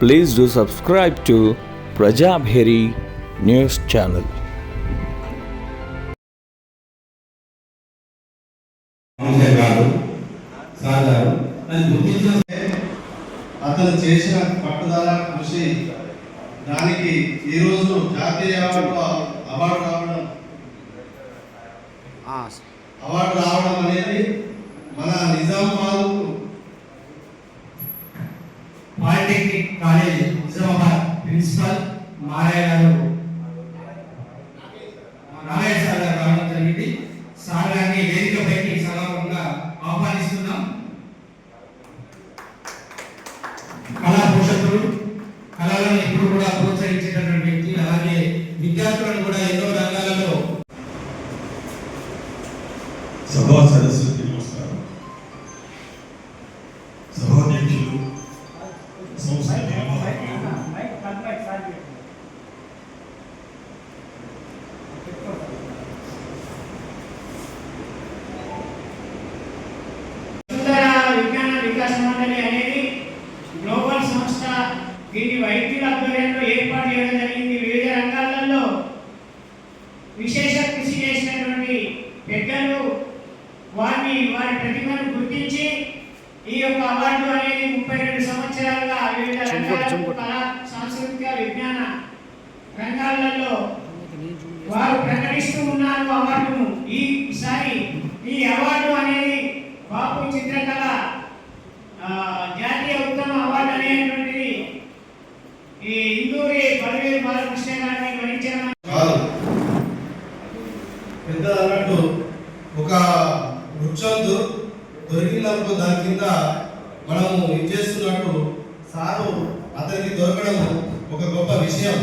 Please do subscribe to Prajabheri News Channel. అంతే కాదు sir గారు దాన్ని గుర్తించే అతను చేసిన పట్టుదల కృషి దానికి ఈరోజు జాతీయ అవార్డు అవార్డు రావడం అవార్డు రావడం అనేది మన Nizamabad polytechnic college Nizamabad principal Maraiah garu. Narayana sir గారు రావడం జరిగింది. సార్ గారిని వేదికపైకి సగర్వంగా ఆహ్వానిస్తున్నాం. కళా పోషకులు కళలను ఎప్పుడు కూడా ప్రోత్సహించేటటువంటి వ్యక్తి అలాగే విద్యార్థులను కూడా ఎన్నో రంగాలలో సభా సదస్సు నమస్కారం సభాధ్యక్షులు సంస్థ నిర్వాహకులు సుందర విజ్ఞాన వికాస మండలి అనేది గ్లోబల్ సంస్థ దీన్ని వైద్యుల ఆధ్వర్యంలో ఏర్పాటు చేయడం జరిగింది వివిధ రంగాలలో విశేష కృషి చేసినటువంటి పెద్దలు వారిని వారి ప్రతిభను గుర్తించి ఈ యొక్క అవార్డు అనేది ముప్పై రెండు సంవత్సరాలుగా వివిధ రంగాలలో కళా సాంస్కృతిక విజ్ఞాన రంగాలలో వారు ప్రకటిస్తూ ఉన్నారు అవార్డును ఈసారి ఈ అవార్డు అనేది బాపు చిత్రకళ ఆ, జాతీయ ఉత్తమ అవార్డు అనేటువంటిది ఈ ఇందూరి బలవీర్ బాలకృష్ణ గారిని వరించిన కాదు పెద్దలు అన్నట్టు ఒక వృక్షం దొ- దొరికినప్పుడు దాని కింద మనము ఇది చేస్తున్నట్టు సారు అతనికి దొరకడం ఒక గొప్ప విషయం.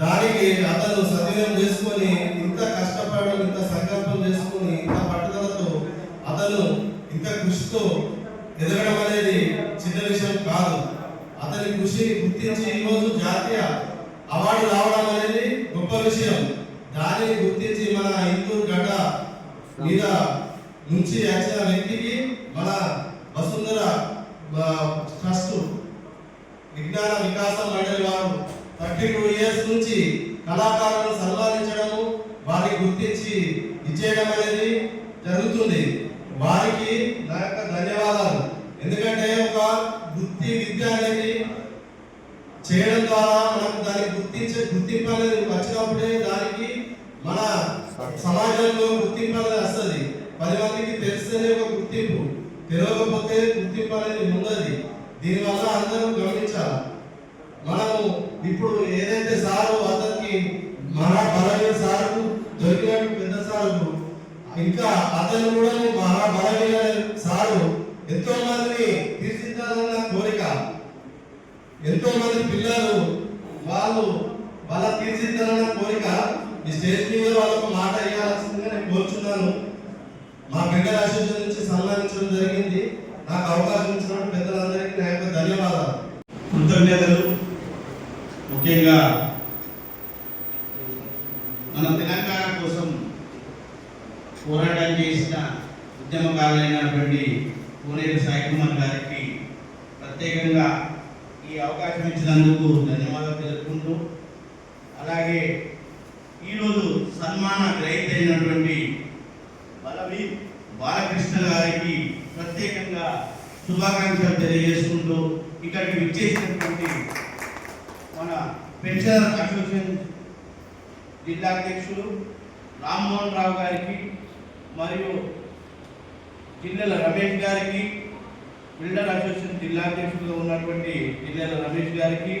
దానికి అతను సద్వినియోగం చేసుకొని ఇంత కష్టపడడం ఇంత సంకల్పం చేసుకొని ఇంత పట్టుదలతో అతను ఇంత కృషితో ఎదగడం అనేది చిన్న విషయం కాదు. అతని కృషి గుర్తించి ఈరోజు జాతీయ అవార్డు రావడం అనేది గొప్ప విషయం. దానిని గుర్తించి మన హిందూ గడ్డ మీద నుంచి వచ్చిన వ్యక్తికి మన వసుంధర ట్రస్ట్ విజ్ఞాన వికాస మండలి వారు థర్టీ టూ ఇయర్స్ నుంచి కళాకారులను సన్మానించడము వారికి గుర్తించి ఇచ్చేయడం అనేది జరుగుతుంది. వారికి నా యొక్క ధన్యవాదాలు. ఎందుకంటే ఒక వృత్తి విద్య అనేది చేయడం ద్వారా మనకు దాన్ని గుర్తించే గుర్తింపు అనేది వచ్చినప్పుడే దానికి మన సమాజంలో గుర్తింపు అనేది వస్తుంది. పది మందికి తెలిస్తేనే ఒక గుర్తింపు. తెలియకపోతే గుర్తింపు అనేది ఉండదు. దీనివల్ల అందరూ గమనించాలి. మనము ఇప్పుడు ఏదైతే సారు అతనికి మన బలమైన సారు దొరికినట్టు పెద్ద సారు ఇంకా అతను కూడా మహా బలమైన సారు ఎంతో మందిని తీర్చిదిద్దాలన్న కోరిక. ఎంతో మంది పిల్లలు వాళ్ళు వాళ్ళ తీర్చిదిద్దాలన్న కోరిక ఈ స్టేజ్ మీద వాళ్ళకు మాట ఇవ్వాల్సిందిగా నేను కోరుచున్నాను. మా బిడ్డ అసోసియేషన్ నుంచి సన్మానించడం జరిగింది. నాకు అవకాశం ఇచ్చినటువంటి పెద్దలందరికీ నా యొక్క ధన్యవాదాలు. కృతజ్ఞతలు. ముఖ్యంగా మన తెలంగాణ కోసం పోరాటం చేసిన ఉద్యమకారులైనటువంటి కోనేరు సాయికుమార్ గారికి ప్రత్యేకంగా ఈ అవకాశం ఇచ్చినందుకు ధన్యవాదాలు తెలుపుకుంటూ అలాగే ఈరోజు సన్మాన గ్రహీత అయినటువంటి బలవీర్ బాలకృష్ణ గారికి ప్రత్యేకంగా శుభాకాంక్షలు తెలియజేసుకుంటూ ఇక్కడికి విచ్చేసినటువంటి మన పెన్షనర్ అసోసియేషన్ జిల్లా అధ్యక్షులు రామ్మోహన్ రావు గారికి మరియు జిల్లెల రమేష్ గారికి బిల్డర్ అసోసియేషన్ జిల్లా అధ్యక్షులుగా ఉన్నటువంటి జిల్లెల రమేష్ గారికి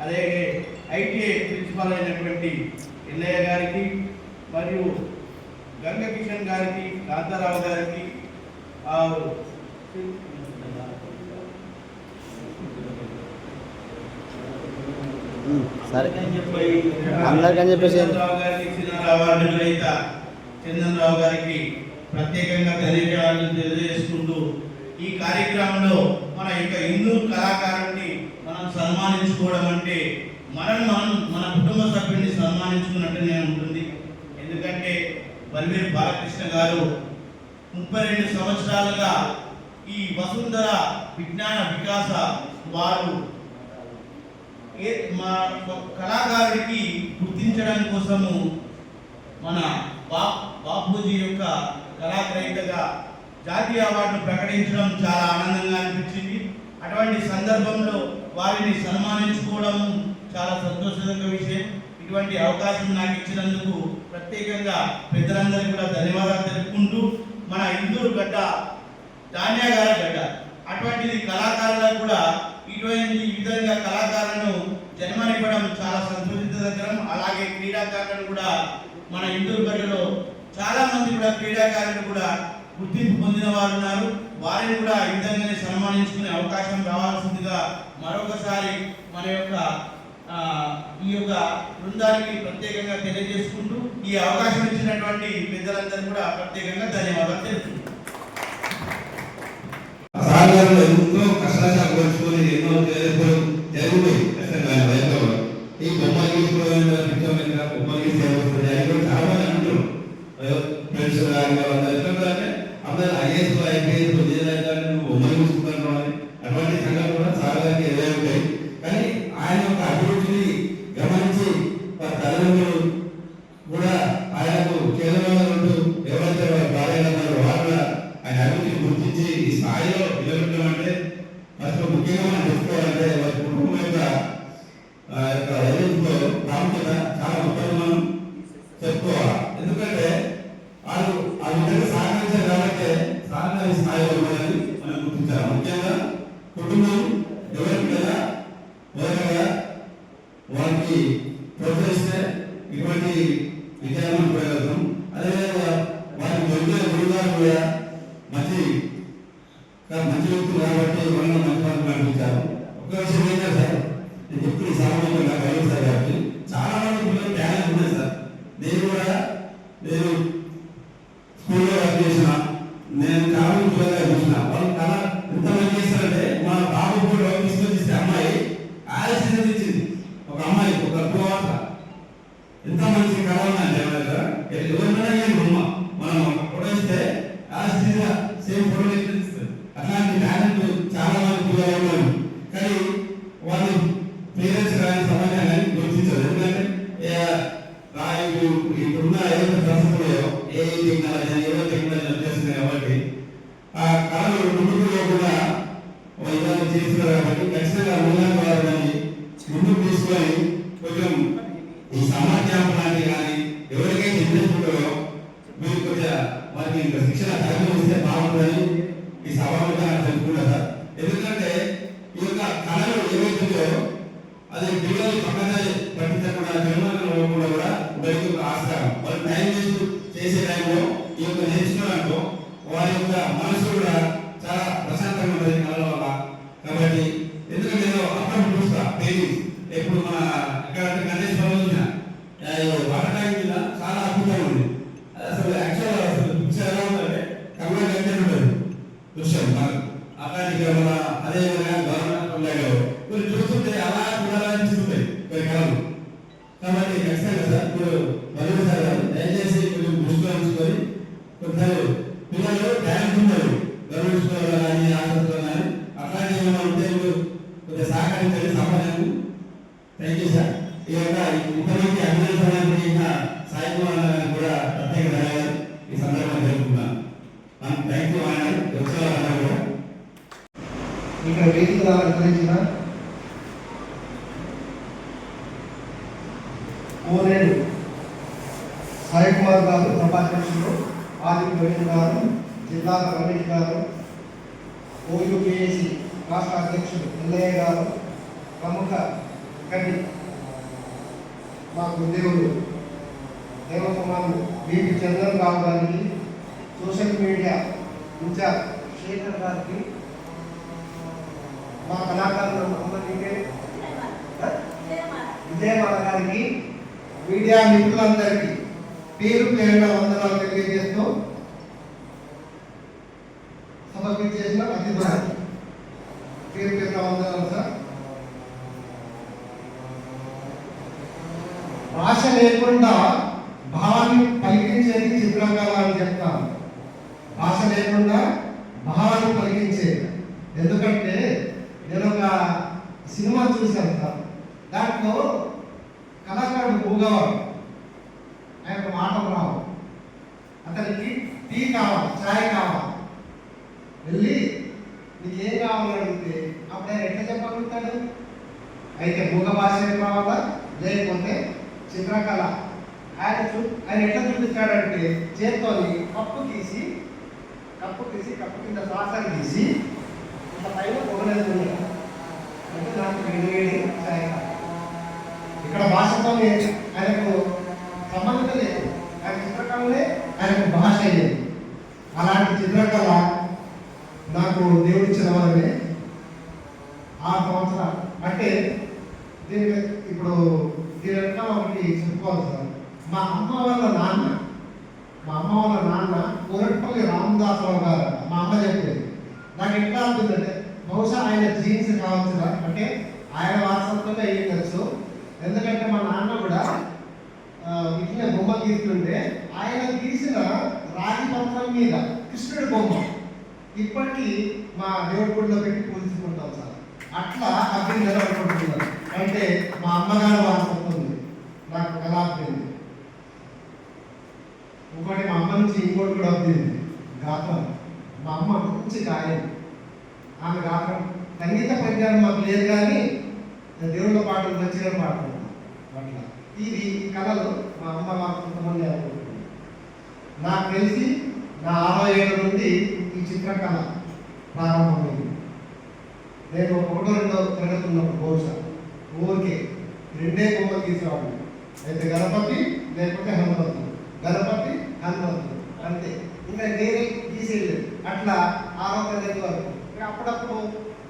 అలాగే ఐటీఐ ప్రిన్సిపాల్ అయినటువంటి ఎల్లయ్య గారికి మరియు గంగ కిషన్ గారికి కాంతారావు గారికి ఆ, సరే. చెప్పి అందరికని చెప్పేసి చంద్రరావు గారి చిన్నారావు చంద్రరావు గారికి ప్రత్యేకంగా ధన్యవాదాలు తెలియజేసుకుంటూ ఈ కార్యక్రమంలో మన యొక్క హిందూ కళాకారుడిని మనం సన్మానించుకోవడం అంటే మనం మనం మన కుటుంబ సభ్యుడిని సన్మానించుకున్నట్టునే ఉంటుంది. ఎందుకంటే బల్వీర్ బాలకృష్ణ గారు ముప్పై రెండు సంవత్సరాలుగా ఈ వసుంధర విజ్ఞాన వికాస వారు ఏ మా కళాకారుడికి గుర్తించడం కోసము మన బా బాపూజీ యొక్క కళాగ్రహీతగా జాతీయ అవార్డు ప్రకటించడం చాలా ఆనందంగా అనిపించింది. అటువంటి సందర్భంలో వారిని సన్మానించుకోవడం చాలా సంతోషకర విషయం. ఇటువంటి అవకాశం నాకు ఇచ్చినందుకు ప్రత్యేకంగా పెద్దలందరికీ కూడా ధన్యవాదాలు తెలుపుకుంటూ మన ఇందూరు గడ్డ ధాన్యాగార గడ్డ అటువంటిది కళాకారులకు కూడా ఇటువంటి ఈ విధంగా కళాకారులను జన్మనివ్వడం చాలా సంతోషించదగ్గరం అలాగే క్రీడాకారులను కూడా మన ఇందూరు గడ్డలో చాలా మంది కూడా క్రీడాకారులు కూడా గుర్తింపు పొందిన వారు ఉన్నారు. వారిని కూడా ఈ విధంగానే సన్మానించుకునే అవకాశం రావాల్సిందిగా మరొకసారి మన యొక్క ఈ యొక్క బృందానికి ప్రత్యేకంగా తెలియజేసుకుంటూ ఈ అవకాశం ఇచ్చినటువంటి పెద్దలందరూ కూడా ప్రత్యేకంగా ధన్యవాదాలు తెలుపుతున్నాను సాగర్లో ఎంతో కష్టాలు పరుచుకొని ఎన్నో జరుగుతాయి జరుగుతాయి ఖచ్చితంగా ఆయన వయసులో ఈ బొమ్మలు గీసుకోవడం పిచ్చోమింగా బొమ్మలు గీసే వస్తుంది అది కూడా చాలా మంది అంటారు ఫ్రెండ్స్ చెప్పుకోవాలి ఎందుకంటే వాళ్ళు ఆ విధంగా సహకరించారు కాబట్టి సాధన స్థాయిలో ఉన్నదని మనం గుర్తించాలి. ముఖ్యంగా కుటుంబం ఎవరికి కదా మొదటగా వారికి ప్రోత్సహిస్తే ఇటువంటి విజయాలను చూడగలుగుతాం అదేవిధంగా వారికి దొరికే గురుగారు కూడా మంచి కా- మంచి వ్యక్తులు కాబట్టి మనం మంచి వాళ్ళు నడిపించారు ఒక విషయం ఏంటంటే సార్ నేను ఎప్పుడు ఈ సామాజిక నాకు అయ్యింది సార్ కాబట్టి చాలా మంది పిల్లలు టాలెంట్ ఉన్నాయి సార్ నేను కూడా నేను స్కూల్లో వర్క్ చేసిన నేను చాలా పిల్లలుగా చూసిన వాళ్ళు కళ ఎంత మంది చేస్తారంటే మా బాబు కూడా తీసుకొని ఇస్తే అమ్మాయి ఆలస్యం ఇచ్చింది ఒక అమ్మాయి ఒక టూ అవర్స్ ఎంత మంచి కళ ఉందండి మన దగ్గర ఎవరినైనా ఏం బొమ్మ మనం ఫోటో ఇస్తే ఆలస్యంగా సేమ్ ఫోటో ఇస్తుంది అట్లాంటి టాలెంట్ చాలా మంది పిల్లలు ఉన్నారు కానీ వాళ్ళు పేరెంట్స్ కానీ సమాజం కానీ గుర్తించరు. ఎందుకంటే ఏ, ఇప్పుడున్న ఏదైతే పరిస్థితులు ఏ టెక్నాలజీ ఏదో టెక్నాలజీ వచ్చేస్తుంది కాబట్టి ఆ కళలు ముందుకు పోకుండా ఇవన్నీ చేస్తున్నారు కాబట్టి ఖచ్చితంగా మూలంగా వారిని ముందుకు తీసుకొని కొంచెం ఈ సమాజం కానీ ఎవరికైతే ఇంట్రెస్ట్ ఉంటుందో మీరు కొంచెం వారికి శిక్షణ తగ్గిస్తే బాగుంటుంది. ఈ యొక్క సాయి కుమార్ కూడా ప్రత్యేక ధన్యవాదాలు ఈ సందర్భంగా థ్యాంక్ యూ ఉత్సవాలు కూడా ఇక్కడ వేదిక అలంకరించిన కోనేరు సాయి కుమార్ గారు సభాధ్యక్షులు ఆది ప్రవీణ్ గారు జిల్లా రమేష్ గారు ఓయూపీఎస్సి రాష్ట్ర అధ్యక్షుడు ఎల్లయ్య గారు ప్రముఖ మాకు మా గురుదేవుడు దేవకుమారు బీపీ చంద్రన్ రావు గారికి సోషల్ మీడియా ఇన్ఛార్జ్ శేఖర్ గారికి మా కళాకారులు అందరికీ విజయమాల గారికి మీడియా మిత్రులందరికీ పేరు పేరున వందనాలు తెలియజేస్తూ సమర్పించేసిన అతిథులు పేరు పేరున వందనాలు సార్. భాష లేకుండా భావాన్ని పలికించేది చిత్రకళ అని చెప్తాను భాష లేకుండా భావాన్ని పలికించేది. ఎందుకంటే నేను ఒక సినిమా చూశాను సార్ దాంట్లో కళాకారుడు మూగవాడు ఆయన మాటలు రావు. అతనికి టీ కావాలి చాయ్ కావాలి. వెళ్ళి నీకు ఏం కావాలని అడిగితే అప్పుడు ఆయన ఎట్లా చెప్పగలుగుతాడు? అయితే భూగ భాష కావాలా? లేకపోతే చిత్రకళ. ఆయన చూ ఆయన ఎట్లా చూపిస్తాడంటే చేత్తోని కప్పు తీసి కప్పు తీసి కప్పు కింద శ్వాసలు తీసి ఇంత పైన పొగలేదు అంటే నాకు వేడి చాయ్ ఇక్కడ భాషతో ఆయనకు సంబంధం లేదు. ఆయన చిత్రకళనే ఆయనకు భాష లేదు. అలాంటి చిత్రకళ నాకు దేవుడిచ్చిన వారమే ఆ సంవత్సరం. అంటే దీనికి ఇప్పుడు దీని వెనక ఒకటి చెప్పుకోవాలి సార్ మా అమ్మ వాళ్ళ నాన్న మా అమ్మ వాళ్ళ నాన్న కోరట్పల్లి రామదాసరావు గారు మా అమ్మ చెప్పేది నాకు ఎట్లా అవుతుందంటే బహుశా ఆయన జీన్స్ కావచ్చు అంటే ఆయన వారసత్వంగా అయ్యిండొచ్చు ఎందుకంటే మా నాన్న కూడా ఇట్లా బొమ్మ గీస్తుంటే ఆయన గీసిన రాగి పత్రం మీద కృష్ణుడి బొమ్మ ఇప్పటికీ మా దేవుడి గుడిలో పెట్టి పూజించుకుంటాం సార్ అట్లా అగ్ని నిలబడుకుంటున్నారు అంటే మా అమ్మగారు వారసత్వం ఇంకోటి మా అమ్మ నుంచి ఇంకోటి కూడా వచ్చింది గాత్రం. మా అమ్మ మంచి గాయం. ఆమె గాత్రం. సంగీత పరిజ్ఞానం మాకు లేదు కానీ దేవుళ్ళ పాటలు మంచిగా పాడుతున్నాం అట్లా. ఇది కళలు మా అమ్మ మాకు కొంతమంది నాకు తెలిసి నా అరవై ఏళ్ళ నుండి ఈ చిత్రకళ ప్రారంభమైంది. నేను ఒకటో రెండో తరగతి ఉన్నప్పుడు బహుశా ఊరికే రెండే బొమ్మలు తీసేవాడిని. అయితే గణపతి లేకపోతే హనుమంతుడు. గణపతి హనుమంతుడు అంతే. ఇంకా నేనే తీసేయలేదు. అట్లా ఆరోగ్య లేదు వరకు అప్పుడప్పుడు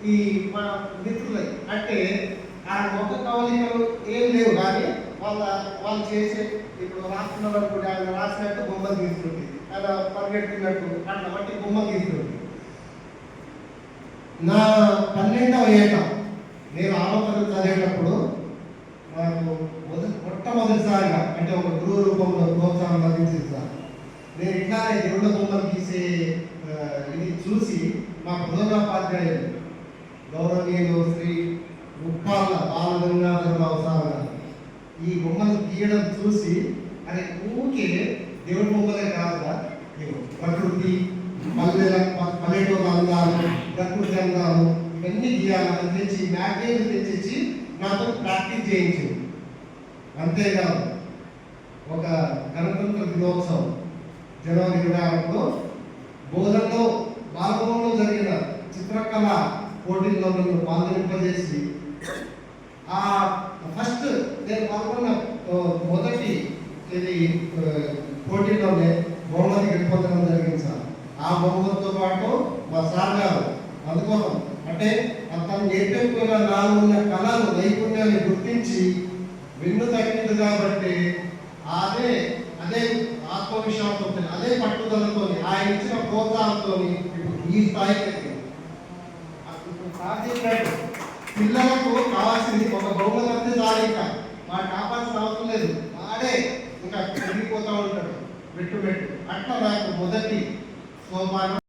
ఈ మా మిత్రులై అంటే ఆ ముఖ కవలికలు ఏం లేవు కానీ వాళ్ళ వాళ్ళు చేసే ఇప్పుడు రాసిన వరకు ఆయన రాసినట్టు బొమ్మలు గీస్తుంది అలా పరిగెడుతున్నట్టు అట్లా బట్టి బొమ్మ గీస్తుంది నా పన్నెండవ ఏట నేను ఆరో చదివేటప్పుడు నాకు మొదటి మొట్టమొదటిసారిగా అంటే ఒక గురువు రూపంలో ప్రోత్సాహం లభించింది సార్. నేను ఇట్లానే దేవుళ్ళ బొమ్మలు గీసే ఇది చూసి మా ప్రధానోపాధ్యాయులు గౌరవనీయులు శ్రీ ముప్పాళ్ళ బాలగంగాధరరావు సార్ గారు. ఈ బొమ్మలు గీయడం చూసి అది ఊకే దేవుడి బొమ్మలే కాదుగా ప్రకృతి పల్లెల పల్లెటూరు అందాలు ప్రకృతి అందాలు ఇవన్నీ గీయాలని తెచ్చి మ్యాగజైన్ తెచ్చి నాతో ప్రాక్టీస్ చేయించింది అంతేకాదు ఒక గణతంత్ర దినోత్సవం. జనవరి ఇరవై ఆరులో బోధనలో బాలభవనంలో జరిగిన చిత్రకళ పోటీల్లో నన్ను పాల్గొనింపజేసి ఆ ఫస్ట్ నేను పాల్గొన్న మొదటి ఇది పోటీలోనే బహుమతి గెలుపొందడం జరిగింది సార్. ఆ బహుమతితో పాటు మా సార్ గారు అందుకోసం అంటే అతను నేర్పించుకున్న నాలో ఉన్న కళలు నైపుణ్యాన్ని గుర్తించి విన్ను తగ్గింది కాబట్టి అదే అదే ఆత్మవిశ్వాసంతో అదే పట్టుదలతో ఆయన ఇచ్చిన ప్రోత్సాహంతో ఈ స్థాయికి పిల్లలకు కావాల్సింది ఒక బహుమతి అంతే చాలు ఇంకా వాడు కాపాల్సిన అవసరం లేదు. వాడే ఇంకా పెరిగిపోతూ ఉంటాడు. పెట్టు పెట్టు అట్లా నాకు మొదటి సోపానం.